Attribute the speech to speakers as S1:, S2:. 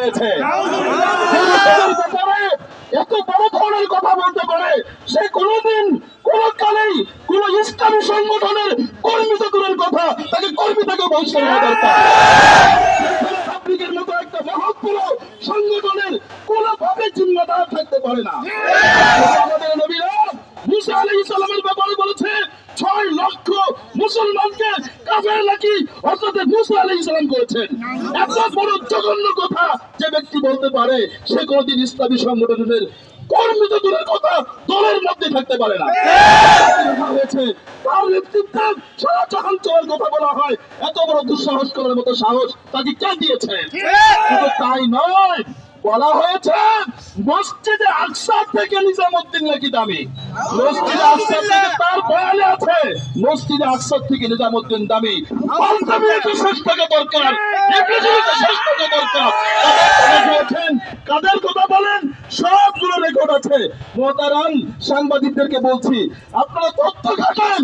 S1: হয়েছে। এত বড় ধরনের কথা বলতে পারে। সে কোনোদিন কোন কালেই কোন ইসলামী সংগঠনের কর্মী দূরের কথা তাকে কর্মী থেকে বহিষ্কার দরকার। মতো একটা মহৎ বড় সংগঠনের কোনোভাবে জিম্মাদার থাকতে পারে না। আমাদের নবীরা মুসা ব্যাপারে বলেছে ছয় লক্ষ মুসলমানকে কাফের নাকি হযরত মুসা আলাইহিস সালাম করেছেন। এত বড় জঘন্য কথা ব্যক্তি বলতে পারে? সে কোনদিন ইসলামী সংগঠনের কর্মী তো দূরের কথা দলের মধ্যে থাকতে পারে না। হয়েছে। তার নেতৃত্বে সারা চলার কথা বলা হয়। এত বড় দুঃসাহস করার মতো সাহস তাকে কে দিয়েছে? শুধু তাই নয়। বলা হয়েছে মসজিদে আকসা থেকে নিজামুদ্দিন নাকি দামি? মসজিদে আকসা থেকে তার বয়ানে আছে মসজিদে আকসা থেকে নিজামুদ্দিন দামি। পাল্টামিয়াকে শেষ থেকে দরকার। ইংরেজিতে শেষ থেকে দরকার। কাদের কথা বলেন? সবগুলো রেকর্ড আছে মোতারাম সাংবাদিকদেরকে বলছি আপনারা তথ্য ঘাটান।